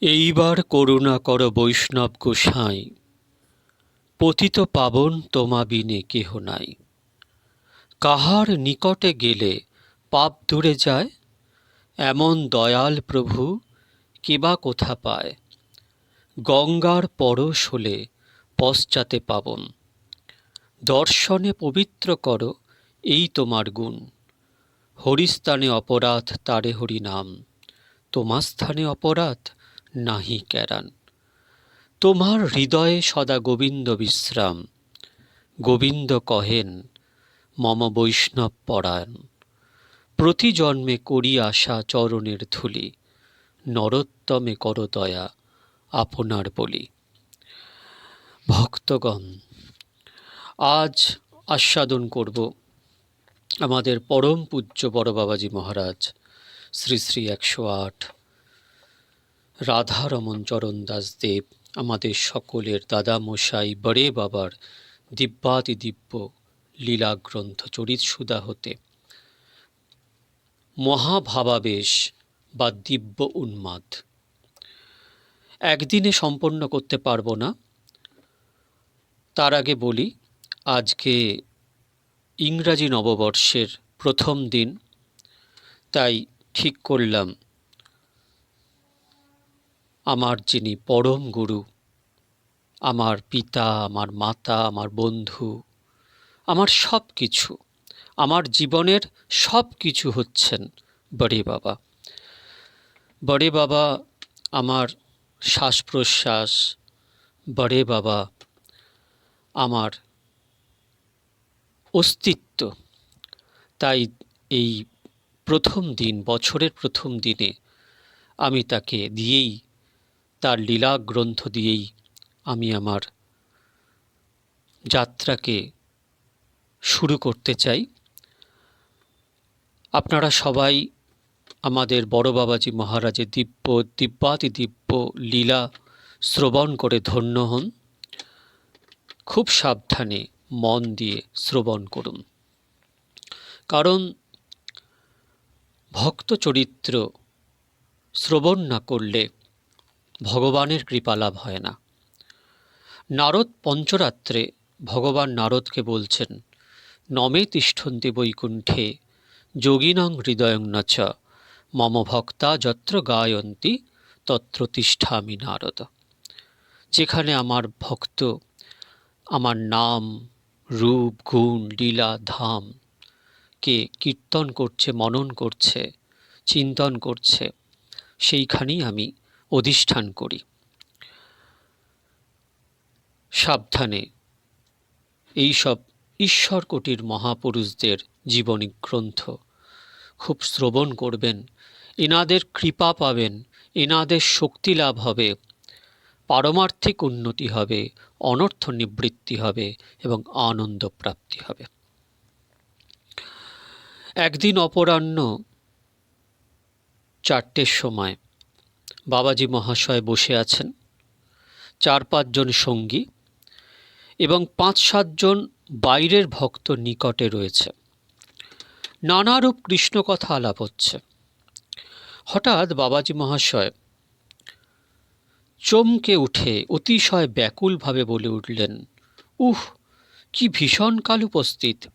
এইবার করুণা কর বৈষ্ণব গোসাঁই। পতিত পাবন তোমা বিনে কেহ নাই। কাহার নিকটে গেলে পাপ দূরে যায়? এমন দয়াল প্রভু কেবা কোথা পায়? গঙ্গার পরশ হলে পশ্চাতে পাবন। দর্শনে পবিত্র কর, এই তোমার গুণ। হরিস্থানে অপরাধ তারে হরি নাম তোমার স্থানে অপরাধ নাহি কেরান। তোমার হৃদয়ে সদা গোবিন্দ বিশ্রাম। গোবিন্দ কহেন, মম বৈষ্ণব পরায়ণ। প্রতি জন্মে করি আশা চরণের ধুলি। নরোত্তমে কর দয়া আপনার বলি। ভক্তগণ, আজ আস্বাদন করব আমাদের পরম পূজ্য বড় বাবাজি মহারাজ, শ্রী শ্রী একশো আট রাধারমন চরণ দাস দেব, আমাদের সকলের দাদা মশাই বড়ে বাবার দিব্যাতি দিব্য লীলা গ্রন্থ চরিত সুদা হতে। মহাভাবাবেশ বা দিব্য উন্মাদ। একদিনে সম্পন্ন করতে পারব না। তার আগে বলি, আজকে ইংরাজি নববর্ষের প্রথম দিন, তাই ঠিক করলাম আমার যিনি পরম গুরু, আমার পিতা, আমার মাতা, আমার বন্ধু, আমার সব কিছু আমার জীবনের সব কিছু হচ্ছেন বড়ে বাবা। বড়ে বাবা আমার শ্বাস প্রশ্বাস বড়ে বাবা আমার অস্তিত্ব। তাই এই প্রথম দিন, বছরের প্রথম দিনে আমি তাকে দিয়েই তার লীলা গ্রন্থ দিয়েই আমি আমার যাত্রাকে শুরু করতে চাই। আপনারা সবাই আমাদের বড় বাবাজি মহারাজের দিব্য দিব্যাতি দিব্য লীলা শ্রবণ করে ধন্য হন। খুব সাবধানে মন দিয়ে শ্রবণ করুন। কারণ ভক্ত চরিত্র শ্রবণ না করলে ভগবানের কৃপা লাভ হয় না। নারদ পঞ্চরাত্রে ভগবান নারদকে বলছেন, নমে তিষ্ঠন্তি বৈকুণ্ঠে, যোগিনং হৃদয়ং নচ, মম ভক্তা যত্র গায়ন্তী, তত্র তিষ্ঠামি নারদ। যেখানে আমার ভক্ত, আমার নাম, রূপ, গুণ, লীলা, ধাম, কে কীর্তন করছে, মনন করছে, চিন্তন করছে, সেইখানেই আমি অধিষ্ঠান করি। সাবধানে এইসব ঈশ্বর কোটির মহাপুরুষদের জীবনী গ্রন্থ খুব শ্রবণ করবেন, এনাদের কৃপা পাবেন, এনাদের শক্তি লাভ হবে, পারমার্থিক উন্নতি হবে, অনর্থ নিবৃত্তি হবে এবং আনন্দ প্রাপ্তি হবে। একদিন অপরাহ্ন চারটের সময় বাবাজি মহাশয় বসে আছেন। চার পাঁচজন সঙ্গী এবং পাঁচ সাতজন বাইরের ভক্ত নিকটে রয়েছে। নানারূপ কৃষ্ণ কথা আলাপ হচ্ছে। হঠাৎ বাবাজি মহাশয় চমকে উঠে অতিশয় ব্যাকুলভাবে বলে উঠলেন, উহ, কি ভীষণ কাল উপস্থিত!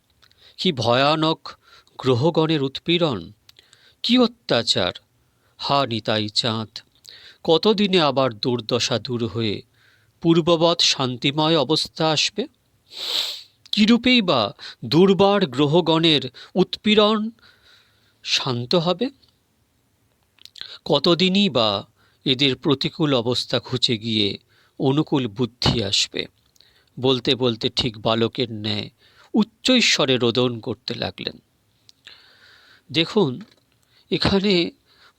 কি ভয়ানক গ্রহগণের উৎপীড়ন! কি অত্যাচার! হা, নিতাই চাঁদ! কতদিনে আবার দুর্দশা দূর হয়ে পূর্ববৎ শান্তিময় অবস্থা আসবে? কীরূপেই বা দুর্বার গ্রহগণের উৎপীড়ন শান্ত হবে? কতদিনই বা এদের প্রতিকূল অবস্থা ঘুচে গিয়ে অনুকূল বুদ্ধি আসবে? বলতে বলতে ঠিক বালকের ন্যায় উচ্চৈশ্বরে রোদন করতে লাগলেন। দেখুন, এখানে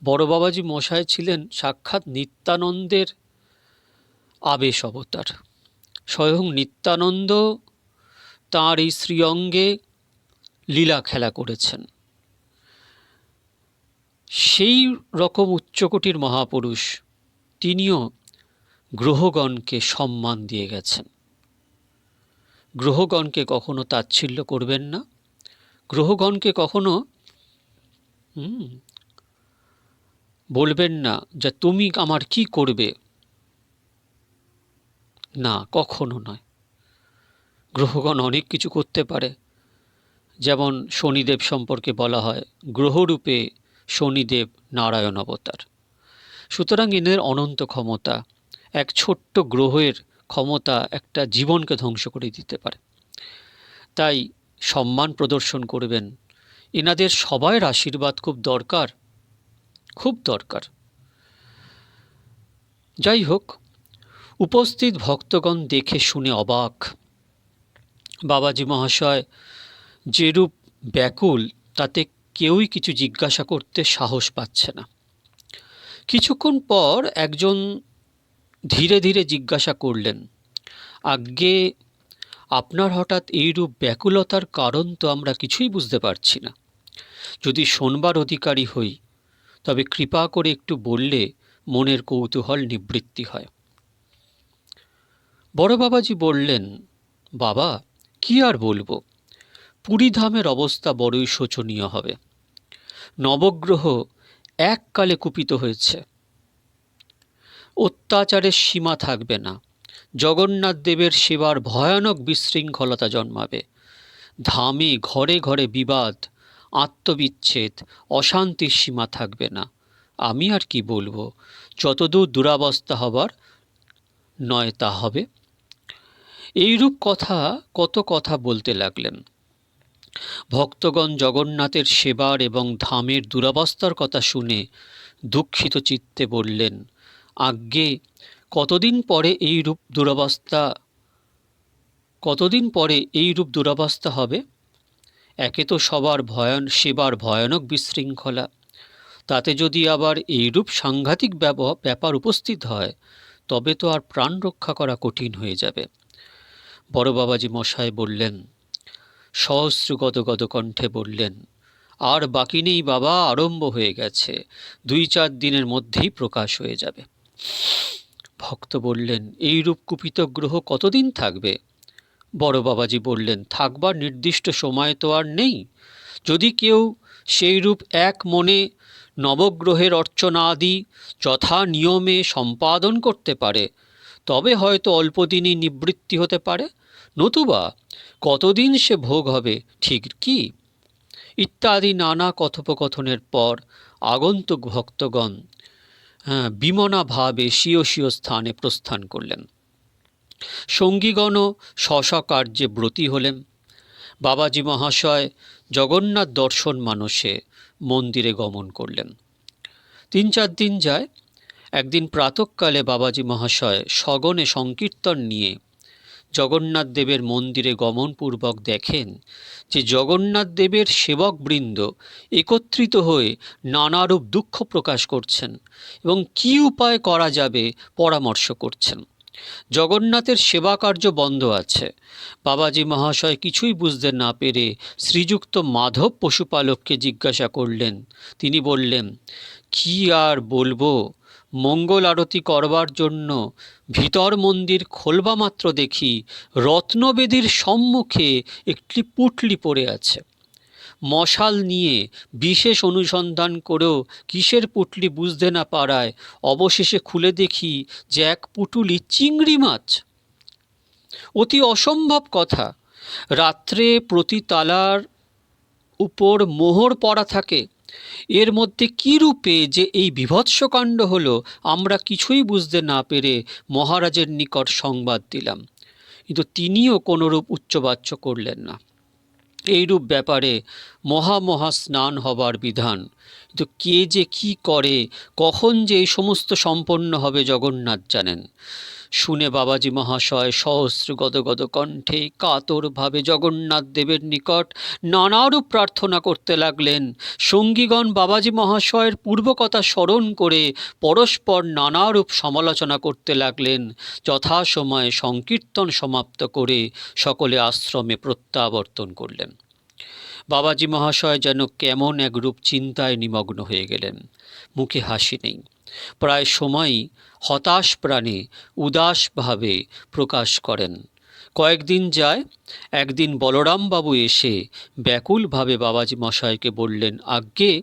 বড় বাবাজি মশাই ছিলেন সাক্ষাৎ নিত্যানন্দের আবেশ অবতার। স্বয়ং নিত্যানন্দ তাঁর এই শ্রীঅঙ্গে লীলা খেলা করেছেন। সেই রকম উচ্চকোটির মহাপুরুষ তিনিও গ্রহগণকে সম্মান দিয়ে গেছেন। গ্রহগণকে কখনো তাচ্ছিল্য করবেন না। গ্রহগণকে কখনো বলবেন না যে তুমি আমার কি করবে। না, কখনো নয়। গ্রহগণ অনেক কিছু করতে পারে। যেমন শনিদেব সম্পর্কে বলা হয়, গ্রহরূপে শনিদেব নারায়ণ অবতার। সুতরাং এদের অনন্ত ক্ষমতা, এক ছোট্ট গ্রহের ক্ষমতা একটা জীবনকে ধ্বংস করে দিতে পারে। তাই সম্মান প্রদর্শন করবেন। এনাদের সবাইয়ের আশীর্বাদ খুব দরকার। খুব দরকার। যাই হোক উপস্থিত ভক্তগণ দেখে শুনে অবাক। বাবাজি মহাশয় যেরূপ ব্যাকুল, তাতে কেউই কিছু জিজ্ঞাসা করতে সাহস পাচ্ছে না। কিছুক্ষণ পর একজন ধীরে ধীরে জিজ্ঞাসা করলেন, আজ্ঞে, আপনার হঠাৎ এইরূপ ব্যাকুলতার কারণ তো আমরা কিছুই বুঝতে পারছি না। যদি শোনবার অধিকারী হই তবে কৃপা করে একটু বললে মনের কৌতূহল নিবৃত্তি হয়। বড় বাবাজি বললেন, বাবা, কি আর বলব? পুরীধামের অবস্থা বড়ই শোচনীয় হবে। নবগ্রহ এককালে কুপিত হয়েছে। অত্যাচারের সীমা থাকবে না। জগন্নাথ দেবের সেবার ভয়ানক বিশৃঙ্খলতা জন্মাবে। ধামে ঘরে ঘরে বিবাদ আত্মবিচ্ছেদ, অশান্তির সীমা থাকবে না। আমি আর কি বলব? যতদূর দুরাবস্থা হবার নয় তা হবে। এইরূপ কথা কত কথা বলতে লাগলেন। ভক্তগণ জগন্নাথের সেবার এবং ধামের দুরাবস্থার কথা শুনে দুঃখিত চিত্তে বললেন, আজ্ঞে, কতদিন পরে এই রূপ দুরবস্থা, কতদিন পরে এই রূপ দুরবস্থা হবে? একে তো সবার ভয়ান, সেবার ভয়ানক বিশৃঙ্খলা। তাতে যদি আবার এইরূপ সাংঘাতিক ব্যাপার উপস্থিত হয়, তবে তো আর প্রাণ রক্ষা করা কঠিন হয়ে যাবে। বড় বাবাজি মশাই বললেন, সহস্র গদ কণ্ঠে বললেন, আর বাকি নেই বাবা, আরম্ভ হয়ে গেছে। দুই চার দিনের মধ্যেই প্রকাশ হয়ে যাবে। ভক্ত বললেন এই রূপ কুপিত গ্রহ কতদিন থাকবে? বড় বাবাজি বললেন থাকবার নির্দিষ্ট সময় তো আর নেই। যদি কেউ সেই রূপ এক মনে নবগ্রহের অর্চনা আদি যথা নিয়মে সম্পাদন করতে পারে তবে হয়তো অল্পদিনই নিবৃত্তি হতে পারে। নতুবা কতদিন সে ভোগ হবে ঠিক কি? ইত্যাদি নানা কথোপকথনের পর আগন্তুক ভক্তগণ হ্যাঁ, বিমনা ভাবে স্বীয় স্বীয় স্থানে প্রস্থান করলেন। সঙ্গীগণও স্ব কার্যে ব্রতী হলেন। বাবাজি মহাশয় জগন্নাথ দর্শন মানুষে মন্দিরে গমন করলেন। তিন চার দিন যায়, একদিন প্রাতকালে বাবাজি মহাশয় সগনে সংকীর্তন নিয়ে জগন্নাথ দেবের মন্দিরে গমনপূর্বক দেখেন যে জগন্নাথ দেবের সেবকবৃন্দ একত্রিত হয়ে নানারূপ দুঃখ প্রকাশ করছেন এবং কি উপায় করা যাবে পরামর্শ করছেন। জগন্নাথের সেবা কার্য বন্ধ আছে। বাবাজি মহাশয় কিছুই বুঝতে না পেরে শ্রীযুক্ত মাধব পশুপালককে জিজ্ঞাসা করলেন। তিনি বললেন, কি আর বলব? মঙ্গল আরতি করবার জন্য ভিতর মন্দির খোলবা মাত্র দেখি, রত্নবেদীর সম্মুখে একটি পুটলি পড়ে আছে। মশাল নিয়ে বিশেষ অনুসন্ধান করেও কিসের পুটলি বুঝতে না পারায় অবশেষে খুলে দেখি যে এক পুটুলি চিংড়ি মাছ। অতি অসম্ভব কথা। রাত্রে প্রতি তালার উপর মোহর পড়া থাকে। এর মধ্যে কী রূপে যে এই বিভৎসকাণ্ড হলো আমরা কিছুই বুঝতে না পেরে মহারাজের নিকট সংবাদ দিলাম। কিন্তু তিনিও কোনোরূপ উচ্চবাচ্য করলেন না। এইরূপ ব্যাপারে মহা মহা স্নান হবার বিধান। কিন্তু কে যে কি করে, কখন যে এই সমস্ত সম্পন্ন হবে জগন্নাথ জানেন। শুনে বাবাজি মহাশয় সহস্র গদগদ কণ্ঠে কাতরভাবে জগন্নাথ দেবের নিকট নানারূপ প্রার্থনা করতে লাগলেন। সঙ্গীগণ বাবাজি মহাশয়ের পূর্বকথা স্মরণ করে পরস্পর নানারূপ সমালোচনা করতে লাগলেন। যথাসময়ে সংকীর্তন সমাপ্ত করে সকলে আশ্রমে প্রত্যাবর্তন করলেন। বাবাজি মহাশয় যেন কেমন এক রূপ চিন্তায় নিমগ্ন হয়ে গেলেন। মুখে হাসি নেই। প্রায় সময়ই হতাশ প্রাণে উদাসভাবে প্রকাশ করেন। কয়েকদিন যায়, একদিন বলরামবাবু এসে ব্যাকুলভাবে বাবাজি মশাইকে বললেন, আজ্ঞে,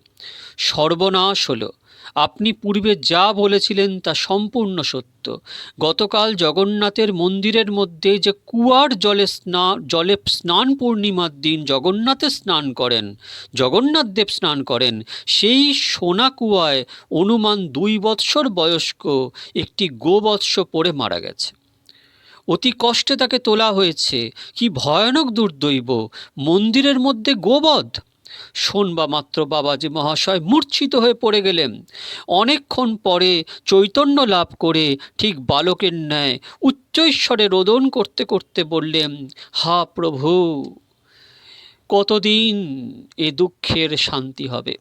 সর্বনাশ হলো। আপনি পূর্বে যা বলেছিলেন তা সম্পূর্ণ সত্য। গতকাল জগন্নাথের মন্দিরের মধ্যে যে কুয়ার জলে স্নান জলে স্নান পূর্ণিমার দিন জগন্নাথে স্নান করেন, জগন্নাথ দেব স্নান করেন, সেই সোনা কুয়ায় অনুমান দুই বৎসর বয়স্ক একটি গোবৎস পড়ে মারা গেছে। অতি কষ্টে তাকে তোলা হয়েছে। কি ভয়ানক দুর্দৈব। মন্দিরের মধ্যে গোবধ শোনবা মাত্র বাবাজি মহাশয় মূর্ছিত হয়ে পড়ে গেলেন। অনেকক্ষণ পরে চৈতন্য লাভ করে ঠিক বালকের ন্যায় উচ্চৈশ্বরে রোদন করতে করতে বললেন, হা প্রভু, কতদিন এ দুঃখের শান্তি হবে?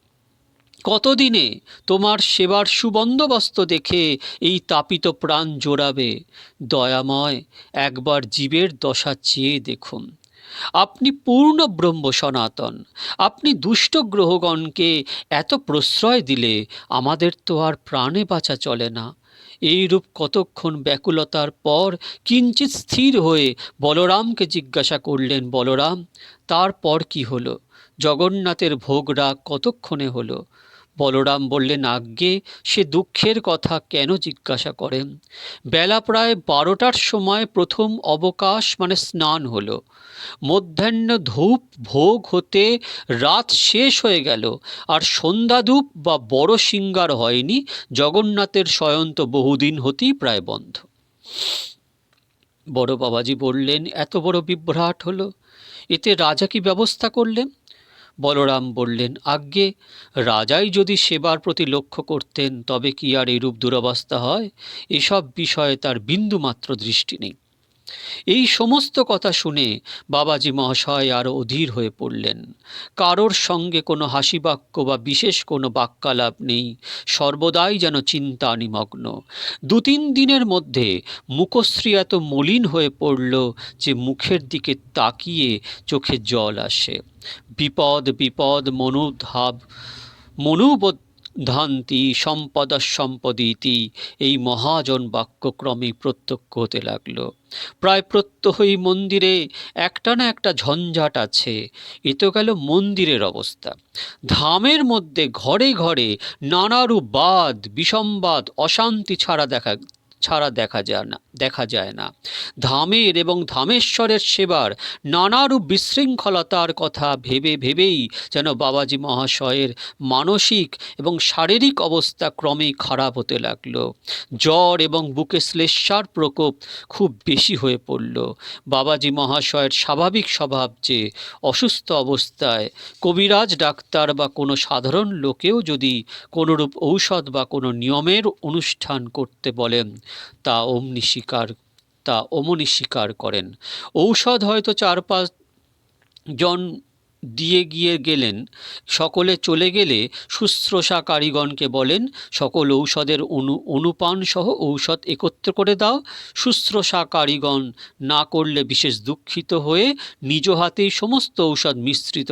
কতদিনে তোমার সেবার সুবন্দোবস্ত দেখে এই তাপিত প্রাণ জোড়াবে? দয়াময় একবার জীবের দশা চেয়ে দেখুন। আপনি পূর্ণ ব্রহ্ম সনাতন। আপনি দুষ্ট গ্রহগণকে এত প্রশ্রয় দিলে আমাদের তো আর প্রাণে বাঁচা চলে না। এইরূপ কতক্ষণ ব্যাকুলতার পর কিঞ্চিত স্থির হয়ে বলরামকে জিজ্ঞাসা করলেন, বলরাম, তারপর কি হলো? জগন্নাথের ভোগরা কতক্ষণে হলো? বলরাম বললেন, আজ্ঞে, সে দুঃখের কথা কেন জিজ্ঞাসা করেন বেলা প্রায় বারোটার সময় প্রথম অবকাশ মানে স্নান হলো। মধ্যাহ্ন ধূপ ভোগ হতে রাত শেষ হয়ে গেল, আর সন্ধ্যা ধূপ বা বড় সিঙ্গার হয়নি, জগন্নাথের শয়ন্ত বহুদিন হতেই প্রায় বন্ধ। বড় বাবাজি বললেন, এত বড় বিভ্রাট হলো। এতে রাজা কি ব্যবস্থা করলেন? বলরাম বললেন, আজ্ঞে, রাজাই যদি সেবার প্রতি লক্ষ্য করতেন, তবে কি আর এরূপ দুরবস্থা হয়? এসব বিষয়ে তার বিন্দুমাত্র দৃষ্টি নেই। এই সমস্ত কথা শুনে বাবাজি মহাশয় আরও অধীর হয়ে পড়লেন। কারোর সঙ্গে কোনো হাসি বাক্য বা বিশেষ কোনো বাক্যালাপ নেই, সর্বদাই যেন চিন্তা নিমগ্ন দু তিন দিনের মধ্যে মুখশ্রী এত মলিন হয়ে পড়ল যে মুখের দিকে তাকিয়ে চোখে জল আসে। বিপদ বিপদ মনুধাব মনুবধান্তি সম্পদ সম্পদিতি এই মহাজন বাক্যক্রমে প্রত্যক্ষ হতে লাগল। প্রায় প্রত্যহই মন্দিরে একটা না একটা ঝঞ্ঝাট আছে, এ তো গেল মন্দিরের অবস্থা। ধামের মধ্যে ঘরে ঘরে নানারূপ বাদ বিসম্বাদ অশান্তি ছাড়া দেখা ছাড়া দেখা যায় না, দেখা যায় না। ধামের এবং ধামেশ্বরের সেবার নানারূপ বিশৃঙ্খলতার কথা ভেবে ভেবেই যেন বাবাজি মহাশয়ের মানসিক এবং শারীরিক অবস্থা ক্রমে খারাপ হতে লাগল। জ্বর এবং বুকে শ্লেষার প্রকোপ খুব বেশি হয়ে পড়ল। বাবাজি মহাশয়ের স্বাভাবিক স্বভাব যে অসুস্থ অবস্থায় কবিরাজ, ডাক্তার বা কোনো সাধারণ লোকেও যদি কোনোরূপ ঔষধ বা কোনো নিয়মের অনুষ্ঠান করতে বলেন তা অমনি স্বীকার, তা অমনি স্বীকার করেন। ঔষধ হয়তো চার পাঁচ জন দিয়ে গিয়ে গেলেন, সকলে চলে গেলে শুশ্রূষা কারিগণকে বলেন, সকল ঔষধের অনু, অনুপান সহ ঔষধ একত্র করে দাও। শুশ্রূষা কারিগণ না করলে বিশেষ দুঃখিত হয়ে নিজ হাতেই সমস্ত ঔষধ মিশ্রিত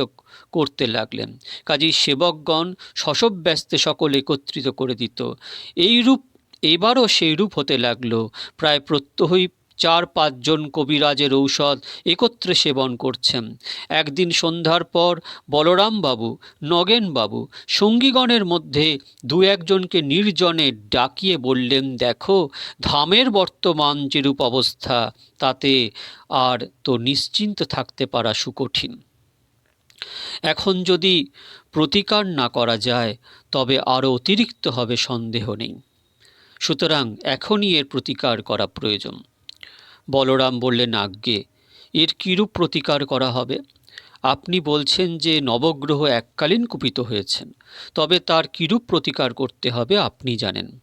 করতে লাগলেন। কাজেই সেবকগণ শশব ব্যস্তে সকল একত্রিত করে দিত। এইরূপ এবারও সেই রূপ হতে লাগল। প্রায় প্রত্যহই চার পাঁচজন কবিরাজের ঔষধ একত্রে সেবন করছেন। একদিন সন্ধ্যার পর বলরামবাবু, নগেনবাবু, সঙ্গীগণের মধ্যে দু একজনকে নির্জনে ডাকিয়ে বললেন, দেখো, ধামের বর্তমান যেরূপ অবস্থা, তাতে আর তো নিশ্চিন্ত থাকতে পারা সুকঠিন। এখন যদি প্রতিকার না করা যায়, তবে আরও অতিরিক্ত হবে সন্দেহ নেই। সুতরাং এখনই এর প্রতিকার করা প্রয়োজন। বলরাম বললেন, আজ্ঞে, এর কীরূপ প্রতিকার করা হবে? আপনি বলছেন যে নবগ্রহ এককালীন কুপিত হয়েছেন, তবে তার কীরূপ প্রতিকার করতে হবে আপনি জানেন।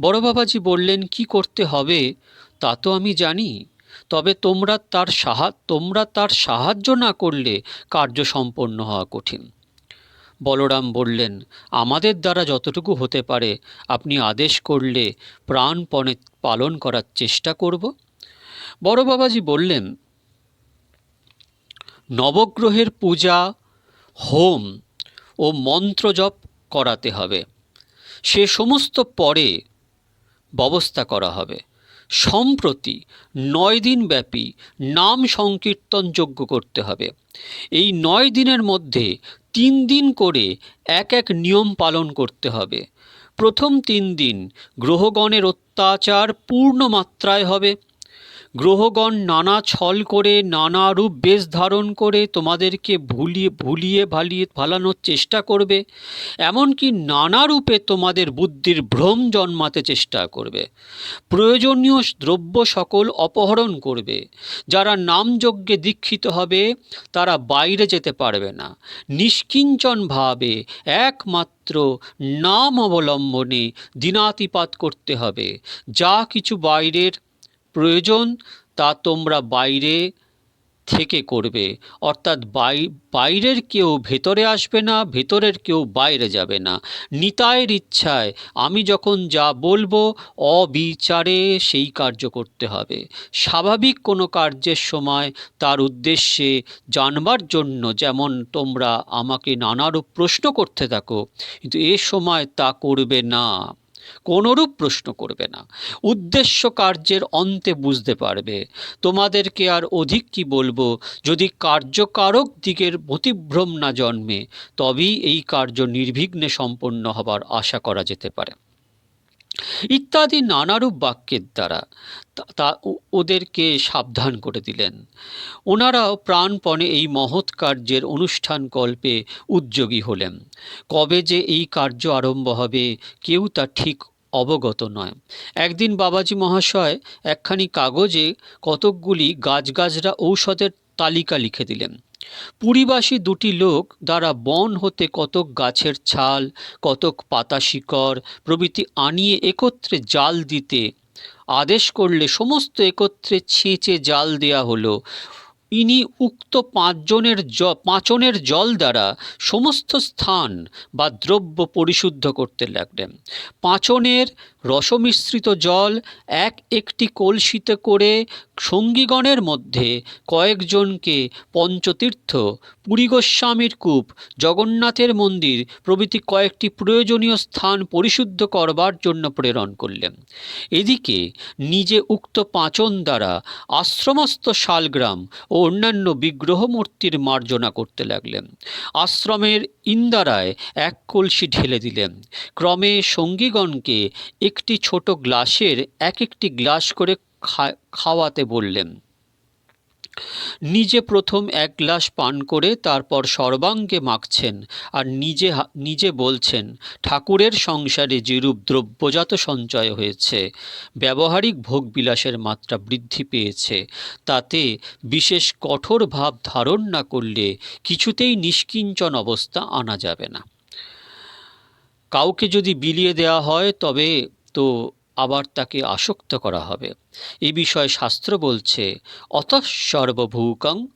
বড় বাবাজি বললেন, কি করতে হবে তা তো আমি জানি, তবে তোমরা তার সাহা, তোমরা তার সাহায্য না করলে কার্য সম্পন্ন হওয়া কঠিন। বলরাম বললেন, আমাদের দ্বারা যতটুকু হতে পারে, আপনি আদেশ করলে প্রাণপণে পালন করার চেষ্টা করব? বড় বাবাজি বললেন, নবগ্রহের পূজা, হোম ও মন্ত্র জপ করাতে হবে। সে সমস্ত পরে ব্যবস্থা করা হবে। সম্প্রতি নয় দিন ব্যাপী নাম সংকীর্তন যজ্ঞ করতে হবে। এই নয় দিনের মধ্যে তিন দিন করে এক এক নিয়ম পালন করতে হবে। প্রথম তিন দিন গ্রহগণের অত্যাচার পূর্ণ মাত্রায় হবে। গ্রহগণ নানা ছল করে, নানা রূপ বেশ ধারণ করে তোমাদেরকে ভুলিয়ে ভুলিয়ে ভালিয়ে ভালানোর চেষ্টা করবে। এমনকি নানা রূপে তোমাদের বুদ্ধির ভ্রম জন্মাতে চেষ্টা করবে। প্রয়োজনীয় দ্রব্য সকল অপহরণ করবে। যারা নামযজ্ঞে দীক্ষিত হবে, তারা বাইরে যেতে পারবে না। নিষ্কিঞ্চনভাবে একমাত্র নাম অবলম্বনে দিনাতিপাত করতে হবে। যা কিছু বাইরের প্রয়োজন, তা তোমরা বাইরে থেকে করবে। অর্থাৎ বাই, বাইরের কেউ ভেতরে আসবে না, ভেতরের কেউ বাইরে যাবে না। নিতায়ের ইচ্ছায় আমি যখন যা বলব, অবিচারে সেই কার্য করতে হবে। স্বাভাবিক কোনো কার্যের সময় তার উদ্দেশ্যে জানবার জন্য যেমন তোমরা আমাকে নানারূপ প্রশ্ন করতে থাকো, কিন্তু এ সময় তা করবে না। কোনোরূপ প্রশ্ন করবে না। উদ্দেশ্য কার্যের অন্তে বুঝতে পারবে। তোমাদেরকে আর অধিক কি বলব? যদি কার্যকারক দিকের মতিভ্রম না জন্মে, তবেই এই কার্য নির্বিঘ্নে সম্পন্ন হবার আশা করা যেতে পারে। ইত্যাদি নানারূপ বাক্যের দ্বারা তা ওদেরকে সাবধান করে দিলেন। ওনারাও প্রাণপণে এই মহৎ কার্যের অনুষ্ঠান কল্পে উদ্যোগী হলেন। কবে যে এই কার্য আরম্ভ হবে, কেউ তা ঠিক অবগত নয়। একদিন বাবাজি মহাশয় একখানি কাগজে কতকগুলি গাছগাছরা ঔষধের তালিকা লিখে দিলেন। পুরীবাসী দুটি লোক দ্বারা বন হতে কতক গাছের ছাল, কতক পাতা শিকড় প্রভৃতি আনিয়ে একত্রে জাল দিতে আদেশ করলে সমস্ত একত্রে ছেঁচে জাল দেয়া হলো। ইনি উক্ত পাঁচজনের জ, পাঁচনের জল দ্বারা সমস্ত স্থান বা দ্রব্য পরিশুদ্ধ করতে লাগলেন। পাঁচনের রসমিশ্রিত জল এক একটি কলসিতে করে সঙ্গীগণের মধ্যে কয়েকজনকে পঞ্চতীর্থ পুরী গোস্বামীর কূপ, জগন্নাথের মন্দির প্রভৃতি কয়েকটি প্রয়োজনীয় স্থান পরিশুদ্ধ করবার জন্য প্রেরণ করলেন। এদিকে নিজে উক্ত পাঁচন দ্বারা আশ্রমস্থ শালগ্রাম ও অন্যান্য বিগ্রহ মূর্তির মার্জনা করতে লাগলেন। আশ্রমের ইন্দারায় এক কলসি ঢেলে দিলেন। ক্রমে সঙ্গীগণকে একটি ছোট গ্লাসের এক একটি গ্লাস করে খাওয়াতে বললেন নিজে প্রথম এক গ্লাস পান করে তারপর সর্বাঙ্গে মাখছেন আর নিজে নিজে বলছেন, ঠাকুরের সংসারে যেরূপ দ্রব্যজাত সঞ্চয় হয়েছে, ব্যবহারিক ভোগবিলাসের মাত্রা বৃদ্ধি পেয়েছে, তাতে বিশেষ কঠোর ভাব ধারণ না করলে কিছুতেই নিষ্কিঞ্চন অবস্থা আনা যাবে না। কাউকে যদি বিলিয়ে দেওয়া হয় তবে তো আবার তাকে আসক্ত করা হবে। এ বিষয়ে শাস্ত্র বলছে, অত সর্বভূকং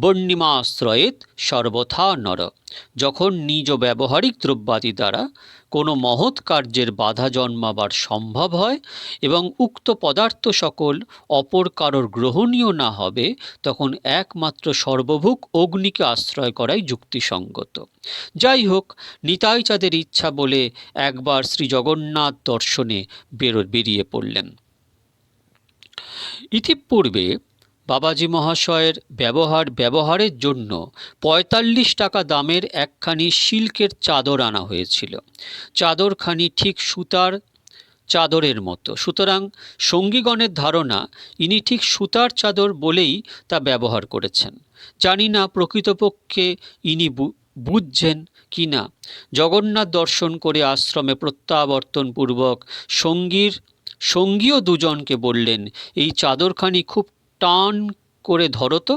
বর্ণিমাশ্রয়েত সর্বথা নর। যখন নিজ ব্যবহারিক দ্রব্যাদি দ্বারা কোনো মহৎ কার্যের বাধা জন্মাবার সম্ভব হয় এবং উক্ত পদার্থ সকল অপর কারোর গ্রহণীয় না হবে, তখন একমাত্র সর্বভূক অগ্নিকে আশ্রয় করাই যুক্তিসঙ্গত। যাই হোক, নিতাই চাঁদের ইচ্ছা বলে একবার শ্রী জগন্নাথ দর্শনে বেরো, বেরিয়ে পড়লেন। ইতিপূর্বে বাবাজি মহাশয়ের ব্যবহার ব্যবহারের জন্য পঁয়তাল্লিশ টাকা দামের একখানি সিল্কের চাদর আনা হয়েছিল। চাদরখানি ঠিক সুতার চাদরের মতো। সুতরাং সঙ্গীগণের ধারণা, ইনি ঠিক সুতার চাদর বলেই তা ব্যবহার করেছেন। জানি না প্রকৃতপক্ষে ইনি বুঝছেন কি না। জগন্নাথ দর্শন করে আশ্রমে প্রত্যাবর্তনপূর্বক সঙ্গীর, সঙ্গীও দুজনকে বললেন, এই চাদরখানি খুব টান করে ধরো তো।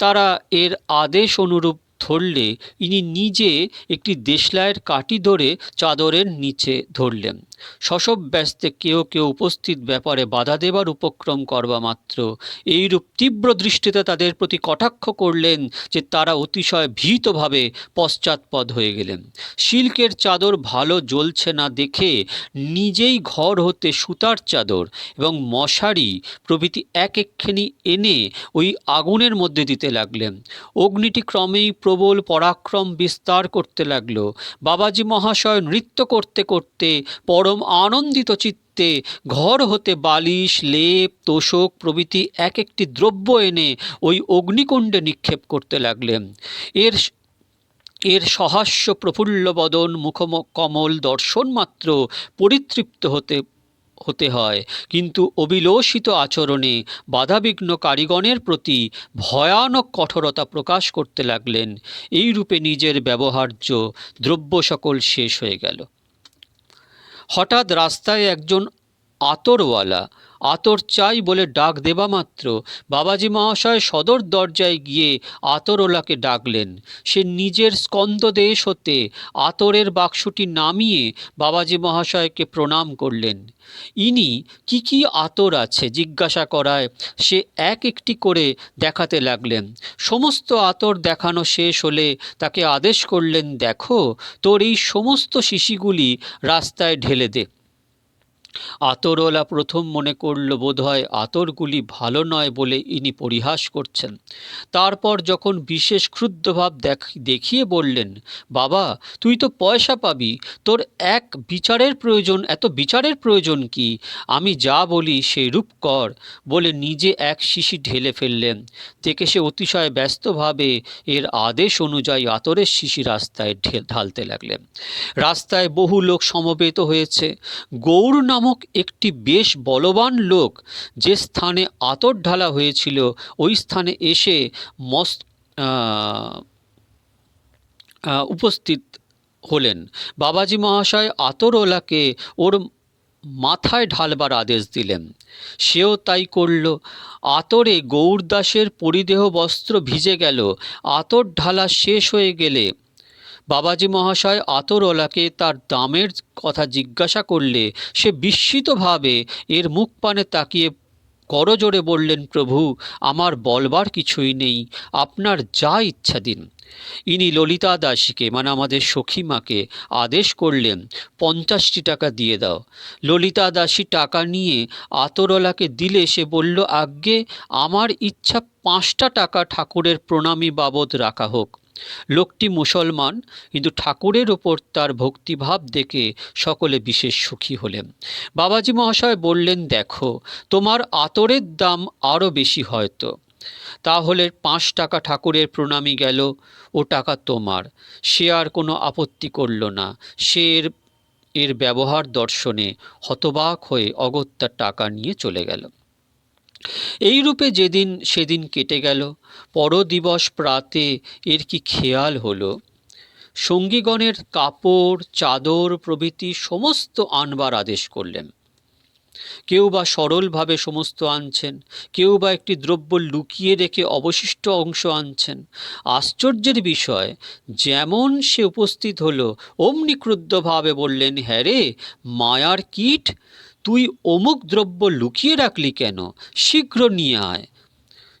তারা এর আদেশ অনুরূপ ধরলে, ইনি নিজে একটি দেশলাইয়ের কাঠি ধরে চাদরের নিচে ধরলেন। শশব ব্যস্তে কেউ কেউ উপস্থিত ব্যাপারে বাধা দেবার উপক্রম করবা মাত্র। এইরূপ তীব্র দৃষ্টিতে তাদের প্রতি কটাক্ষ করলেন যে তারা অতিশয় ভীতভাবে পশ্চাৎপদ হয়ে গেলেন। সিল্কের চাদর ভালো জ্বলছে না দেখে নিজেই ঘর হতে সুতার চাদর এবং মশারি প্রভৃতি এক একখানি এনে ওই আগুনের মধ্যে দিতে লাগলেন। অগ্নিটি ক্রমেই প্রবল পরাক্রম বিস্তার করতে লাগল। বাবাজি মহাশয় নৃত্য করতে করতে পরম আনন্দিত চিত্তে ঘর হতে বালিশ, লেপ, তোষক প্রভৃতি এক একটি দ্রব্য এনে ওই অগ্নিকুণ্ডে নিক্ষেপ করতে লাগলেন। এর এর সহাস্য প্রফুল্ল বদন, মুখম, কমল দর্শন মাত্র পরিতৃপ্ত হতে হতে হয়। কিন্তু অবিলষিত আচরণে বাধাবিঘ্ন কারিগণের প্রতি ভয়ানক কঠোরতা প্রকাশ করতে লাগলেন। এই রূপে নিজের ব্যবহার্য দ্রব্য সকল শেষ হয়ে গেল। হঠাৎ রাস্তায় একজন আতরওয়ালা, আতর চাই বলে ডাক দেবা মাত্র। বাবাজি মহাশয় সদর দরজায় গিয়ে আতরওয়ালাকে ডাকলেন। সে নিজের স্কন্দদেশ হতে আতরের বাক্সটি নামিয়ে বাবাজি মহাশয়কে প্রণাম করলেন। ইনি কি কি আতর আছে জিজ্ঞাসা করায় সে এক একটি করে দেখাতে লাগলেন। সমস্ত আতর দেখানো শেষ হলে তাকে আদেশ করলেন, দেখো, তোর এই সমস্ত শিশিগুলি রাস্তায় ঢেলে দে। আতরওয়ালা প্রথম মনে করল, বোধহয় আতরগুলি ভালো নয় বলে ইনি পরিহাস করছেন। তারপর যখন বিশেষ ক্ষুদ্রভাব দেখ, দেখিয়ে বললেন, বাবা, তুই তো পয়সা পাবি, তোর এক বিচারের প্রয়োজন, এত বিচারের প্রয়োজন কি? আমি যা বলি সেই রূপ কর। বলে নিজে এক শিশি ঢেলে ফেললেন। থেকে সে অতিশয় ব্যস্তভাবে এর আদেশ অনুযায়ী আতরের শিশি রাস্তায় ঢালতে লাগলেন। রাস্তায় বহু লোক সমবেত হয়েছে। গৌর নামক একটি বেশ বলবান লোক যে স্থানে আতর ঢালা হয়েছিল ওই স্থানে এসে মস আহ, আহ, উপস্থিত হলেন। বাবাজি মহাশয় আতরওয়ালাকে ওর মাথায় ঢালবার আদেশ দিলেন। সেও তাই করল। আতরে গৌরদাসের পরিদেহ বস্ত্র ভিজে গেল। আতর ঢালা শেষ হয়ে গেলে বাবাজি মহাশয় আতরওয়ালাকে তার দামের কথা জিজ্ঞাসা করলে সে বিস্মিতভাবে এর মুখ পানে তাকিয়ে করজোরে বললেন, প্রভু, আমার বলবার কিছুই নেই, আপনার যা ইচ্ছা দিন। ইনি ললিতা দাসীকে মানে আমাদের সখীমাকে, আদেশ করলেন, পঞ্চাশটি টাকা দিয়ে দাও। ললিতা দাসী টাকা নিয়ে আতরওয়ালাকে দিলে সে বলল, আজ্ঞে, আমার ইচ্ছা পাঁচটা টাকা ঠাকুরের প্রণামী বাবদ রাখা হোক। লোকটি মুসলমান, কিন্তু ঠাকুরের ওপর তার ভক্তিভাব দেখে সকলে বিশেষ সুখী হলেন। বাবাজি মহাশয় বললেন, দেখো, তোমার আতরের দাম আরও বেশি হয়তো। তাহলে পাঁচ টাকা ঠাকুরের প্রণামী গেল, ও টাকা তোমার। সে আর কোনো আপত্তি করল না। সে এর এর ব্যবহার দর্শনে হতবাক হয়ে অগত্যা টাকা নিয়ে চলে গেল। এই রূপে যেদিন সেদিন কেটে গেল, পরদিবস প্রাতে এর কি খেয়াল হলো? সঙ্গীগণের কাপড়, চাদর প্রভৃতি সমস্ত আনবার আদেশ করলেন। কেউ বা সরলভাবে সমস্ত আনছেন, কেউ বা একটি দ্রব্য লুকিয়ে রেখে অবশিষ্ট অংশ আনছেন। আশ্চর্যের বিষয়, যেমন সে উপস্থিত হলো, অমনি ক্রুদ্ধভাবে বললেন হ্যাঁ রে, মায়ার কীট তুই অমুক দ্রব্য লুকিয়ে রাখলি কেন? শীঘ্র নিয়ে আয়।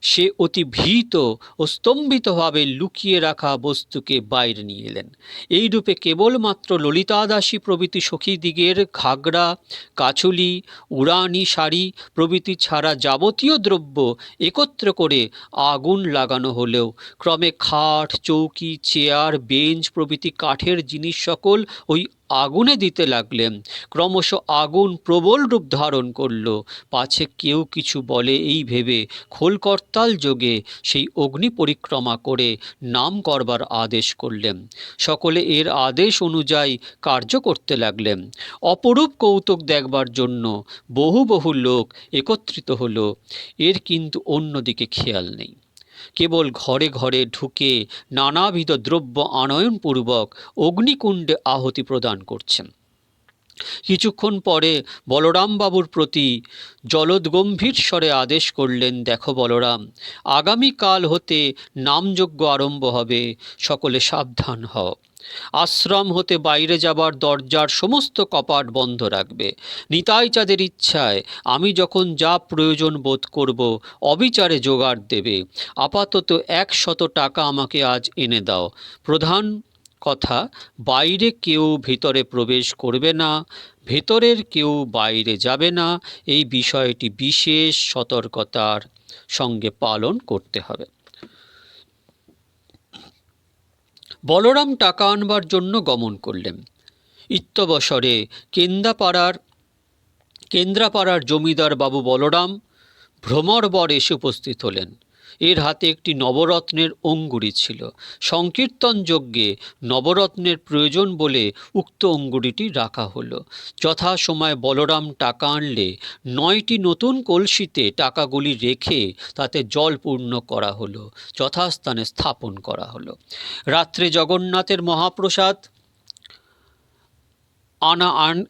সে অতি ভীত ও স্তম্ভিতভাবে লুকিয়ে রাখা বস্তুকে বাইরে নিয়ে এলেন। এইরূপে কেবলমাত্র ললিতাদাসী প্রভৃতি সখীদিগের ঘাগরা কাছুলি উড়ানি শাড়ি প্রভৃতি ছাড়া যাবতীয় দ্রব্য একত্র করে আগুন লাগানো হলেও, ক্রমে খাট, চৌকি, চেয়ার, বেঞ্চ প্রভৃতি কাঠের জিনিস সকল ওই আগুনে দিতে লাগলেন ক্রমশ আগুন প্রবল রূপ ধারণ করল। পাছে কেউ কিছু বলে এই ভেবে খোলকর্তাল যোগে সেই অগ্নি পরিক্রমা করে নাম করবার আদেশ করলেন। সকলে এর আদেশ অনুযায়ী কার্য করতে লাগলেন। অপরূপ কৌতুক দেখবার জন্য বহু বহু লোক একত্রিত হলো। এর কিন্তু অন্যদিকে খেয়াল নেই। কেবল ঘরে ঘরে ঢুকে নানাবিধ দ্রব্য আনয়নপূর্বক অগ্নিকুণ্ডে আহতি প্রদান করছেন। কিছুক্ষণ পরে বলরামবাবুর প্রতি জলদগম্ভীর স্বরে আদেশ করলেন, দেখো বলরাম, আগামীকাল হতে নামযজ্ঞ আরম্ভ হবে, সকলে সাবধান হও। আশ্রম হতে বাইরে যাবার দরজার সমস্ত কপাট বন্ধ রাখবে। নিতাই চাঁদের ইচ্ছায় আমি যখন যা প্রয়োজন বোধ করব, অবিচারে জোগাড় দেবে। আপাতত একশত টাকা আমাকে আজ এনে দাও। প্রধান কথা, বাইরে কেউ ভিতরে প্রবেশ করবে না, ভেতরের কেউ বাইরে যাবে না, এই বিষয়টি বিশেষ সতর্কতার সঙ্গে পালন করতে হবে। বলরাম টাকা আনবার জন্য গমন করলেন। ইত্যবসরে কেন্দ্রাপাড়ার কেন্দ্রাপাড়ার জমিদার বাবু বলরাম ভ্রমরবর এসে উপস্থিত হলেন। এর হাতে একটি নবরত্নের অঙ্গুরি ছিল। সংকীর্তন যজ্ঞে নবরত্নের প্রয়োজন বলে উক্ত অঙ্গুরিটি রাখা হলো। যথাসময় বলরাম টাকা আনলে নয়টি নতুন কলসিতে টাকাগুলি রেখে তাতে জল পূর্ণ করা হলো, যথাস্থানে স্থাপন করা হলো। রাত্রে জগন্নাথের মহাপ্রসাদ, আনা আন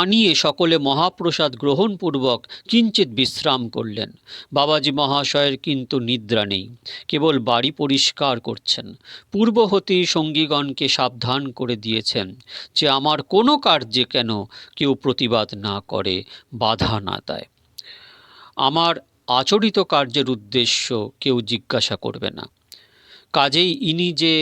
আনিয়ে সকলে মহাপ্রসাদ গ্রহণপূর্বক কিঞ্চিত বিশ্রাম করলেন। বাবাজি মহাশয়ের কিন্তু নিদ্রা নেই, কেবল বাড়ি পরিষ্কার করছেন। পূর্ব হতেই সঙ্গীগণকে সাবধান করে দিয়েছেন যে আমার কোনো কার্যে কেন কেউ প্রতিবাদ না করে, বাধা না দেয়। আমার আচরিত কার্যের উদ্দেশ্য কেউ জিজ্ঞাসা করবে না। কাজেই ইনি যে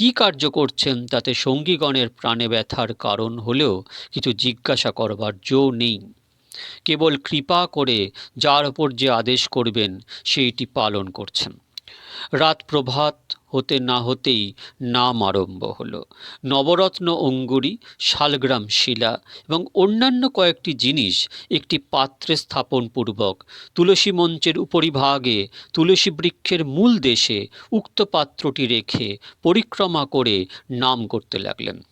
কি কার্য করছেন তাতে সঙ্গীগণের প্রাণে ব্যথার কারণ হলেও কিছু জিজ্ঞাসা করবার জো নেই। কেবল কৃপা করে যার ওপর যে আদেশ করবেন, সেইটি পালন করছেন। রাত প্রভাত হতে না হতেই নাম আরম্ভ হল। নবরত্ন অঙ্গুরি, শালগ্রাম শিলা এবং অন্যান্য কয়েকটি জিনিস একটি পাত্রে স্থাপন পূর্বক তুলসী মঞ্চের উপরিভাগে তুলসী বৃক্ষের মূল দেশে উক্ত পাত্রটি রেখে পরিক্রমা করে নাম করতে লাগলেন।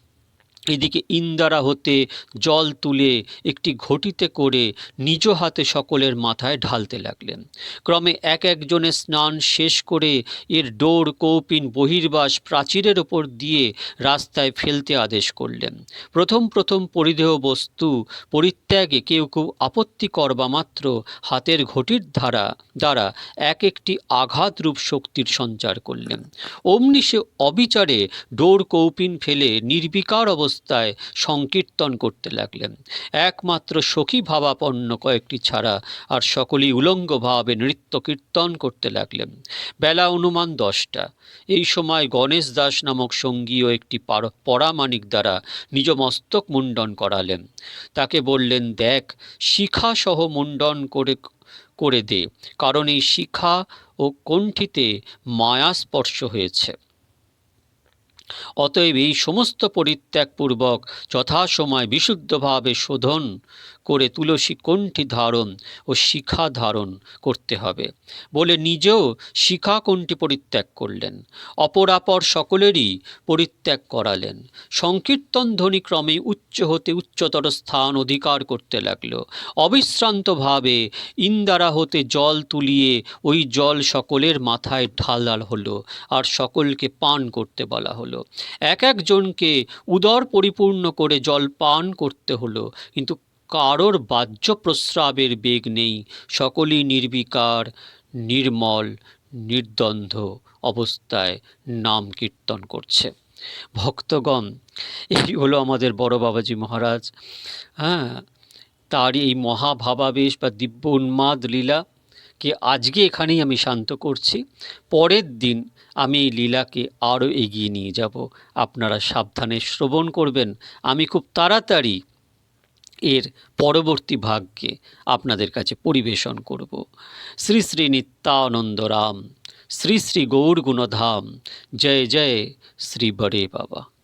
এদিকে ইন্দারা হতে জল তুলে একটি ঘটিতে করে নিজ হাতে সকলের মাথায় ঢালতে লাগলেন। ক্রমে এক একজনে স্নান শেষ করে এর ডোর, কৌপিন, বহির্বাস প্রাচীরের ওপর দিয়ে রাস্তায় ফেলতে আদেশ করলেন। প্রথম প্রথম পরিধেয় বস্তু পরিত্যাগে কেউ কেউ আপত্তি করবা মাত্র হাতের ঘটির ধারা দ্বারা এক একটি আঘাতরূপ শক্তির সঞ্চার করলেন। অমনি সে অবিচারে ডোর, কৌপিন ফেলে নির্বিকার অবস্থায় সংকীর্তন করতে লাগলেন। একমাত্র সখী ভাবাপন্ন কয়েকটি ছাড়া আর সকলেই উলঙ্গভাবে নৃত্য কীর্তন করতে লাগলেন। বেলা অনুমান দশটা। এই সময় গণেশ দাস নামক সঙ্গীও একটি পার- পরামানিক দ্বারা নিজ মস্তক মুণ্ডন করালেন। তাকে বললেন, দেখ, শিখাসহ মুণ্ডন করে করে দে, কারণ এই শিখা ও কণ্ঠিতে মায়া স্পর্শ হয়েছে। অতএব এই সমস্ত পরিত্যাগপূর্বক যথাসময় বিশুদ্ধভাবে শোধন করে তুলসী কণ্ঠী ধারণ ও শিখা ধারণ করতে হবে। বলে নিজেও শিখা কণ্ঠী পরিত্যাগ করলেন। অপরাপর সকলেরই পরিত্যাগ করালেন। সংকীর্তন ধ্বনি ক্রমে উচ্চ হতে উচ্চতর স্থান অধিকার করতে লাগল। অবিশ্রান্তভাবে ইন্দারা হতে জল তুলিয়ে ওই জল সকলের মাথায় ঢালাল হলো আর সকলকে পান করতে বলা হলো। এক একজনকে উদর পরিপূর্ণ করে জল পান করতে হলো। কিন্তু কারোর বাহ্য প্রস্রাবের বেগ নেই, সকলেই নির্বিকার, নির্মল, নির্দ্বন্দ্ব অবস্থায় নাম কীর্তন করছে। ভক্তগণ, এই হলো আমাদের বড় বাবাজি মহারাজ। হ্যাঁ তার এই মহাভাবাবেশ বা দিব্য উন্মাদ লীলা কে আজকে এখানেই আমি শান্ত করছি। পরের দিন আমি এই লীলাকে আরও এগিয়ে নিয়ে যাব। আপনারা সাবধানে শ্রবণ করবেন। আমি খুব তাড়াতাড়ি এর পরবর্তী ভাগকে আপনাদের কাছে পরিবেশন করব। শ্রী শ্রী নিত্যানন্দ রাম শ্রী শ্রী গৌর গুণধাম জয় জয় শ্রী বড়ে বাবা।